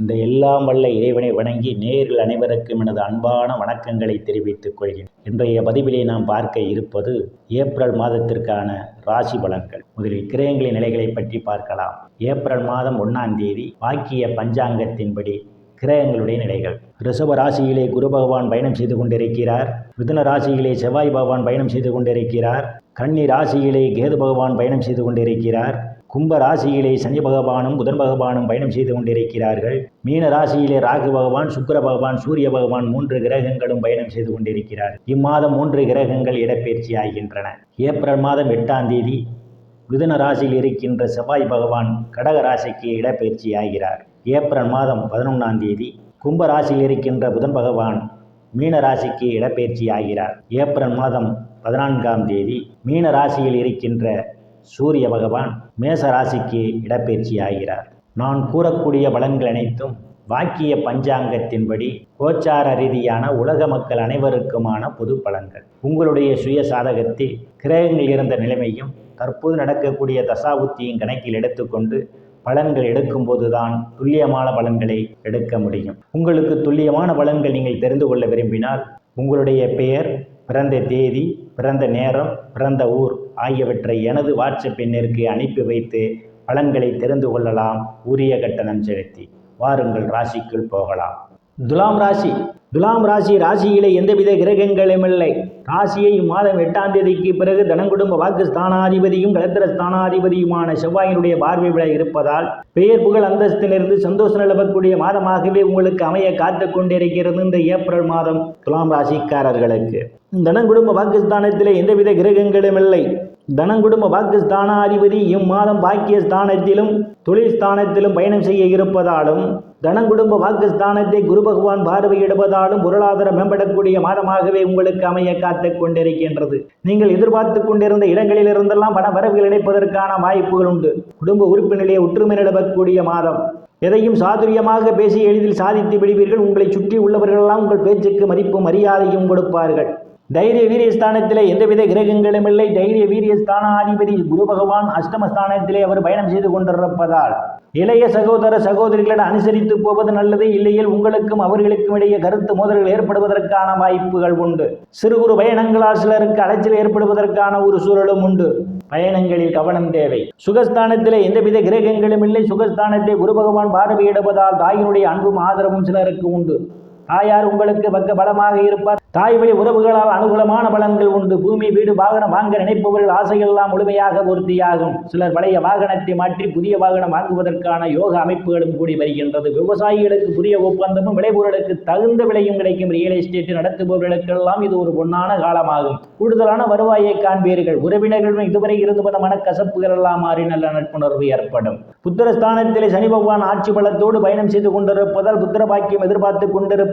இந்த எல்லாம் வல்ல இறைவனை வணங்கி நேரில் அனைவருக்கும் எனது அன்பான வணக்கங்களை தெரிவித்துக் கொள்கிறேன். இன்றைய பதிவிலே நாம் பார்க்க இருப்பது ஏப்ரல் மாதத்திற்கான ராசி பலன்கள். முதலில் கிரகங்களின் நிலைகளை பற்றி பார்க்கலாம். ஏப்ரல் மாதம் ஒன்றாம் தேதி வாக்கிய பஞ்சாங்கத்தின்படி கிரகங்களுடைய நிலைகள். ரிஷப ராசியிலே குரு பகவான் பயணம் செய்து கொண்டிருக்கிறார். மிதுன ராசியிலே செவ்வாய் பகவான் பயணம் செய்து கொண்டிருக்கிறார். கன்னி ராசியிலே கேது பகவான் பயணம் செய்து கொண்டிருக்கிறார். கும்ப ராசியிலே சனி பகவானும் புதன் பகவானும் பயணம் செய்து கொண்டிருக்கிறார்கள். மீன ராசியிலே ராகு பகவான் சுக்கிர பகவான் சூரிய பகவான் மூன்று கிரகங்களும் பயணம் செய்து கொண்டிருக்கிறார். இம்மாதம் மூன்று கிரகங்கள் இடப்பெயர்ச்சி ஆகின்றன. ஏப்ரல் மாதம் எட்டாம் தேதி மிதுன ராசியில் இருக்கின்ற செவ்வாய் பகவான் கடக ராசிக்கு இடப்பெயர்ச்சி ஆகிறார். ஏப்ரல் மாதம் பதினொன்றாம் தேதி கும்ப ராசியில் இருக்கின்ற புதன் பகவான் மீன ராசிக்கு இடப்பெயர்ச்சி ஆகிறார். ஏப்ரல் மாதம் பதினான்காம் தேதி மீன ராசியில் இருக்கின்ற சூரிய பகவான் மேச ராசிக்கு இடப்பெயர்ச்சி ஆகிறார் நான் கூறக்கூடிய பலன்கள் அனைத்தும் வாக்கிய பஞ்சாங்கத்தின்படி கோச்சார ரீதியான உலக மக்கள் அனைவருக்குமான பொது பலன்கள். உங்களுடைய சுய சாதகத்தில் கிரகங்கள் இருந்த நிலைமையும் தற்போது நடக்கக்கூடிய தசாபுத்தியும் கணக்கில் எடுத்துக்கொண்டு பலன்கள் எடுக்கும்போது தான் துல்லியமான பலன்களை எடுக்க முடியும். உங்களுக்கு துல்லியமான பலன்கள் நீங்கள் தெரிந்து கொள்ள விரும்பினால் உங்களுடைய பெயர் பிறந்த தேதி பிறந்த நேரம் பிறந்த ஊர் ஆகியவற்றை எனது வாட்ஸ்அப் எண்ணிற்கு அனுப்பி வைத்து பலன்களை தெரிந்து கொள்ளலாம். உரிய கட்டணம் செலுத்தி வாருங்கள் ராசிக்குள் போகலாம். துலாம் ராசி. துலாம் ராசி ராசியிலே எந்தவித கிரகங்களும் இல்லை ராசியை இம்மாதம் எட்டாம் தேதிக்கு பிறகு தனங்குடும்ப வாக்கு ஸ்தானாதிபதியும் கலத்திர ஸ்தானாதிபதியுமான செவ்வாயினுடைய பார்வை விட இருப்பதால் பெயர் புகழ் அந்தஸ்திலிருந்து சந்தோஷம் நிலவக்கூடிய மாதமாகவே உங்களுக்கு அமைய காத்து கொண்டிருக்கிறது இந்த ஏப்ரல் மாதம் துலாம் ராசிக்காரர்களுக்கு. தனங்குடும்ப வாக்குஸ்தானத்திலே எந்தவித கிரகங்களும் இல்லை தனங்குடும்ப பாக்கியஸ்தானாதிபதி இம்மாதம் பாக்கியஸ்தானத்திலும் தொழில் ஸ்தானத்திலும் பயணம் செய்ய இருப்பதாலும் தனங்குடும்ப பாக்கியஸ்தானத்தை குரு பகவான் பார்வையிடுவதாலும் பொருளாதாரம் மேம்படக்கூடிய மாதமாகவே உங்களுக்கு அமைய காத்து கொண்டிருக்கின்றது. நீங்கள் எதிர்பார்த்து கொண்டிருந்த இடங்களில் இருந்தெல்லாம் பண வரவுகள் இணைப்பதற்கான வாய்ப்புகள் உண்டு. குடும்ப உறுப்பினரிலே ஒற்றுமை நிலவக்கூடிய மாதம். எதையும் சாதுரியமாக பேசி எளிதில் சாதித்து விடுவீர்கள். உங்களை சுற்றி உள்ளவர்களெல்லாம் உங்கள் பேச்சுக்கு மதிப்பும் மரியாதையும் கொடுப்பார்கள். தைரிய வீரியஸ்தானத்திலே எந்தவித கிரகங்களும் இல்லை. தைரிய வீரியஸ்தானாதிபதி குரு பகவான் அஷ்டமஸ்தானத்திலே அவர் பயணம் செய்து கொண்டிருப்பதால் இளைய சகோதர சகோதரிகளிடம் அனுசரித்து போவது நல்லது. இல்லையில் உங்களுக்கும் அவர்களுக்கும் இடையே கருத்து மோதல்கள் ஏற்படுவதற்கான வாய்ப்புகள் உண்டு. சிறு குறு பயணங்களால் சிலருக்கு அலைச்சல் ஏற்படுவதற்கான ஒரு சூழலும் உண்டு. பயணங்களில் கவனம் தேவை. சுகஸ்தானத்திலே எந்தவித கிரகங்களும் இல்லை. சுகஸ்தானத்தை குரு பகவான் பார்வையிடுவதால் தாயினுடைய அன்பும் ஆதரவும் சிலருக்கு உண்டு. தாயார் உங்களுக்கு பக்க பலமாக இருப்பார். தாய் வழி உறவுகளால் அனுகூலமான பலன்கள் உண்டு. பூமி வீடு வாகனம் வாங்க நினைப்பவர்கள் ஆசைகள் முழுமையாக பூர்த்தியாகும். சிலர் பழைய வாகனத்தை மாற்றி புதிய வாகனம் வாங்குவதற்கான யோக அமைப்புகளும் கூடி வருகின்றது. விவசாயிகளுக்கு புதிய ஒப்பந்தமும் விளைபொருளுக்கு தகுந்த விலையும் கிடைக்கும். ரியல் எஸ்டேட் நடத்துபவர்களுக்கெல்லாம் இது ஒரு பொன்னான காலமாகும். கூடுதலான வருவாயை காண்பீர்கள். உறவினர்களும் இதுவரை இருந்து வந்த மனக்கசப்புகள் எல்லாம் மாறி நல்ல நட்புணர்வு ஏற்படும். புத்திரஸ்தானத்திலே சனி பகவான் ஆட்சி பலத்தோடு பயணம் செய்து கொண்டிருப்பதால் புத்திர பாக்கியம் எதிர்பார்த்து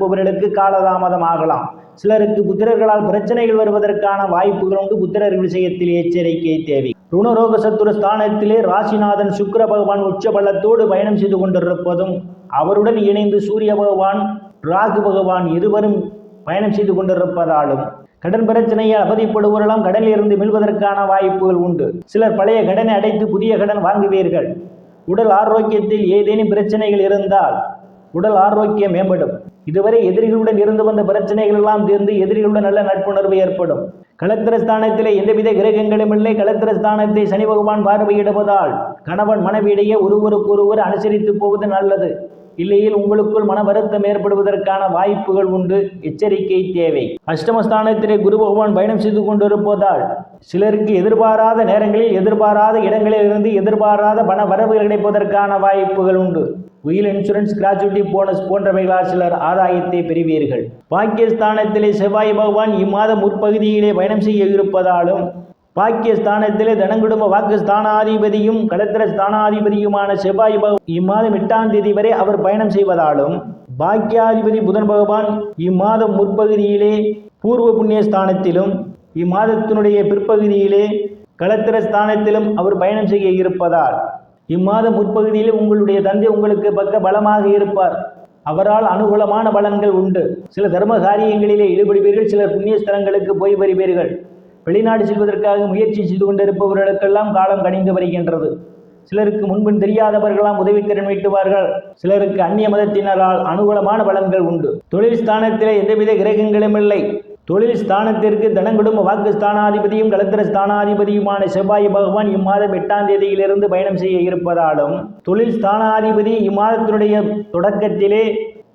இருப்பவர்களுக்கு காலதாமதம் ஆகலாம். சிலருக்கு புத்திரர்களால் பிரச்சனைகள் வருவதற்கான வாய்ப்புகள் உண்டு. புத்திரர் விஷயத்தில் எச்சரிக்கை தேவை. ருணரோக சத்துர ஸ்தானத்திலே ராசிநாதன் சுக்கர பகவான் உச்ச பள்ளத்தோடு பயணம் செய்து கொண்டிருப்பதும் அவருடன் இணைந்து சூரிய பகவான் ராகு பகவான் இருவரும் பயணம் செய்து கொண்டிருப்பதாலும் கடன் பிரச்சனையால் அவதிப்படுவரெல்லாம் கடனில் இருந்து மீள்வதற்கான வாய்ப்புகள் உண்டு. சிலர் பழைய கடனை அடைத்து புதிய கடன் வாங்குவீர்கள். உடல் ஆரோக்கியத்தில் ஏதேனும் பிரச்சனைகள் இருந்தால் உடல் ஆரோக்கியம் மேம்படும். இதுவரை எதிரிகளுடன் இருந்து வந்த பிரச்சனைகள் எல்லாம் தீர்ந்து எதிரிகளுடன் நல்ல நட்புணர்வு ஏற்படும். களத்திரஸ்தானத்திலே எந்தவித கிரகங்களும் இல்லை. களத்திரஸ்தானத்தை சனி பகவான் பார்வையிடுவதால் கணவன் மனைவியிடையே ஒருவருக்கொருவர் அனுசரித்து போவது நல்லது. இல்லையில் உங்களுக்குள் மன வருத்தம் ஏற்படுவதற்கான வாய்ப்புகள் உண்டு. எச்சரிக்கை தேவை. அஷ்டமஸ்தானத்திலே குரு பகவான் பயணம் செய்து கொண்டிருப்பதால் சிலருக்கு எதிர்பாராத நேரங்களில் எதிர்பாராத இடங்களில் இருந்து எதிர்பாராத பண வரவு கிடைப்பதற்கான வாய்ப்புகள் உண்டு. உயில் இன்சூரன்ஸ் கிராச்சுவிட்டி போனஸ் போன்றவைகளால் சிலர் ஆதாயத்தை பெறுவீர்கள். பாக்கியஸ்தானத்திலே செவ்வாய் பகவான் இம்மாத முற்பகுதியிலே பயணம் செய்ய இருப்பதாலும் பாக்கியஸ்தானத்திலே தனங்குடும்ப வாக்கு ஸ்தானாதிபதியும் கலத்திர ஸ்தானாதிபதியுமான செவ்வாய் பகவான் இம்மாதம் எட்டாம் தேதி வரை அவர் பயணம் செய்வதாலும் பாக்கியாதிபதி புதன் பகவான் இம்மாதம் முற்பகுதியிலே பூர்வ புண்ணிய ஸ்தானத்திலும் இம்மாதத்தினுடைய பிற்பகுதியிலே கலத்திர ஸ்தானத்திலும் அவர் பயணம் செய்ய இருப்பதால் இம்மாத முற்பகுதியில் உங்களுடைய தந்தை உங்களுக்கு பக்க பலமாக இருப்பார். அவரால் அனுகூலமான பலன்கள் உண்டு. சில தர்ம காரியங்களிலே ஈடுபடுவீர்கள் சிலர் புண்ணிய ஸ்தலங்களுக்கு போய் வருவீர்கள். வெளிநாடு செல்வதற்காக முயற்சி செய்து கொண்டிருப்பவர்களுக்கெல்லாம் காலம் கணிந்து வருகின்றது. சிலருக்கு முன்பின் தெரியாதவர்களாம் உதவிக்கரன் வீட்டுவார்கள் சிலருக்கு அந்நிய மதத்தினரால் அனுகூலமான பலன்கள் உண்டு. தொழில் ஸ்தானத்திலே எந்தவித கிரகங்களும் இல்லை. தொழில் ஸ்தானத்திற்கு தனங்குடும்ப வாக்கு ஸ்தானாதிபதியும் கலத்திர ஸ்தானாதிபதியுமான செவ்வாய் பகவான் இம்மாதம் எட்டாம் தேதியிலிருந்து பயணம் செய்ய இருப்பதாலும் தொழில் ஸ்தானாதிபதி இம்மாதத்தினுடைய தொடக்கத்திலே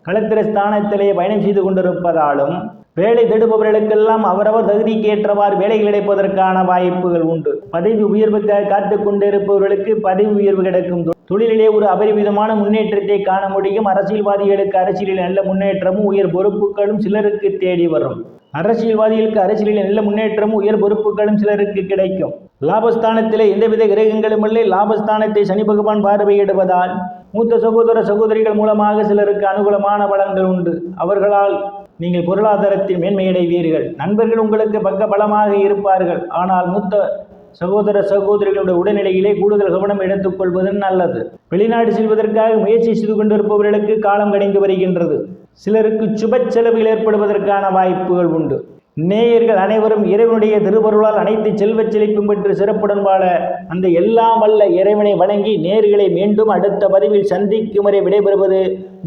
களத்திர ஸ்தானத்திலே பயணம் செய்து கொண்டிருப்பதாலும் வேலை தேடுபவர்களுக்கெல்லாம் அவரவர் தகுதிக்கு ஏற்றவாறு வேலை கிடைப்பதற்கான வாய்ப்புகள் உண்டு. பதவி உயர்வுக்காக காத்து கொண்டிருப்பவர்களுக்கு பதவி உயர்வு கிடைக்கும். தொழிலிலே ஒரு அபரிமிதமான முன்னேற்றத்தை காண முடியும். அரசியல்வாதிகளுக்கு அரசியலில் நல்ல முன்னேற்றமும் உயர் பொறுப்புகளும் சிலருக்கு தேடி வரும். அரசியல்வாதிகளுக்கு அரசியலில் நல்ல முன்னேற்றமும் உயர் பொறுப்புகளும் சிலருக்கு கிடைக்கும். லாபஸ்தானத்திலே எந்தவித கிரகங்களும் இல்லை. லாபஸ்தானத்தை சனி பகவான் பார்வையிடுவதால் மூத்த சகோதர சகோதரிகள் மூலமாக சிலருக்கு அனுகூலமான பலன்கள் உண்டு. அவர்களால் நீங்கள் பொருளாதாரத்தில் மேன்மையடைவீர்கள். நண்பர்கள் உங்களுக்கு பக்க பலமாக இருப்பார்கள். ஆனால் மூத்த சகோதர சகோதரிகளுடைய உடல்நிலையிலே கூடுதல் கவனம் எடுத்துக்கொள்வது நல்லது. வெளிநாடு செல்வதற்காக முயற்சி செய்து கொண்டிருப்பவர்களுக்கு காலம் கணிந்து வருகின்றது. சிலருக்கு சுப செலவுகள் ஏற்படுவதற்கான வாய்ப்புகள் உண்டு. நேயர்கள் அனைவரும் இறைவனுடைய திருவருளால் அனைத்து செல்வச் செழிப்பும் பெற்று சிறப்புடன் வாழ அந்த எல்லாம் வல்ல இறைவனை வணங்கி நேர்களை மீண்டும் அடுத்த பதிவில் சந்திக்கும் வரை விடைபெறுவது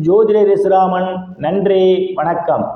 ஜோதிடர் இஸ்ராமன் நன்றி வணக்கம்.